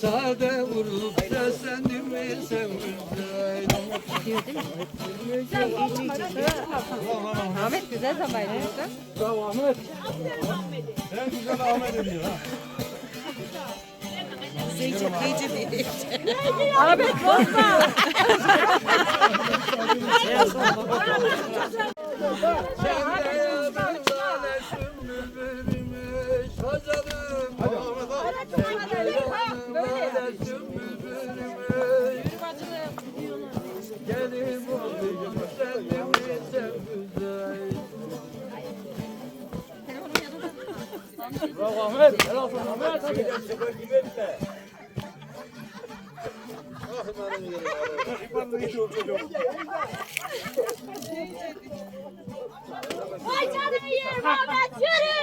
Sade vurup seslendim mi sevmüzden Diyor değil mi? Güzel Ahmet güzel zabaydı. Ya Ahmet. En güzel Ahmet ediyor ha. Zeynep iyice bir Ahmet bozma. Sen de Bravo Ahmet. Helal olsun Ahmet. Ay canım yerim Ahmet. Yürü.